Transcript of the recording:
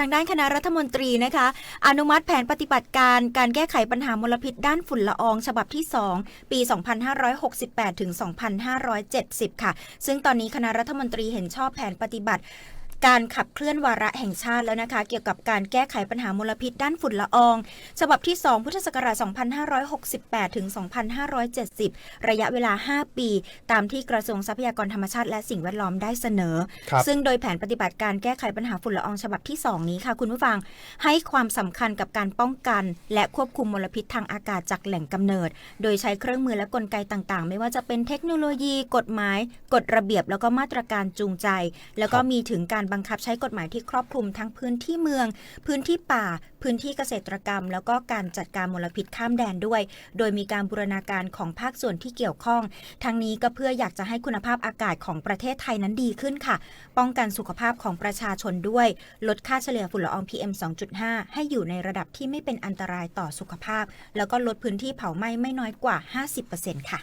ทางด้านคณะรัฐมนตรีนะคะ อนุมัติแผนปฏิบัติการการแก้ไขปัญหามลพิษด้านฝุ่นละอองฉบับที่ 2 ปี 2568 ถึง 2570 ค่ะ ซึ่งตอนนี้คณะรัฐมนตรีเห็นชอบแผนปฏิบัติ การขับเคลื่อนวาระแห่งชาติแล้วนะคะ เกี่ยวกับการแก้ไขปัญหามลพิษด้านฝุ่นละออง ฉบับที่ 2 พุทธศักราช 2568 ถึง 2570 ระยะเวลา 5 ปี ตามที่กระทรวงทรัพยากรธรรมชาติและสิ่งแวดล้อมได้เสนอครับซึ่งโดยแผนปฏิบัติการแก้ไขปัญหาฝุ่นละอองฉบับที่ 2 นี้ค่ะ คุณผู้ฟังให้ความสำคัญกับการป้องกัน และควบคุมมลพิษทางอากาศจากแหล่งกำเนิด โดยใช้เครื่องมือและกลไกต่างๆ ไม่ว่าจะเป็นเทคโนโลยี กฎหมาย กฎระเบียบ แล้วก็มาตรการจูงใจ แล้วก็ครับมีถึงการบังคับใช้กฎหมายที่ครอบคลุมทั้งพื้นที่เมือง พื้นที่ป่า พื้นที่เกษตรกรรม แล้วก็การจัดการมลพิษข้ามแดนด้วย โดยมีการบูรณาการของภาคส่วนที่เกี่ยวข้อง ทั้งนี้ก็เพื่ออยากจะให้คุณภาพอากาศของประเทศไทยนั้นดีขึ้นค่ะ ป้องกันสุขภาพของประชาชนด้วย ลดค่าเฉลี่ยฝุ่นละออง PM 2.5 ให้อยู่ในระดับที่ไม่เป็นอันตรายต่อสุขภาพ แล้วก็ลดพื้นที่เผาไหม้ไม่น้อยกว่า 50%ค่ะ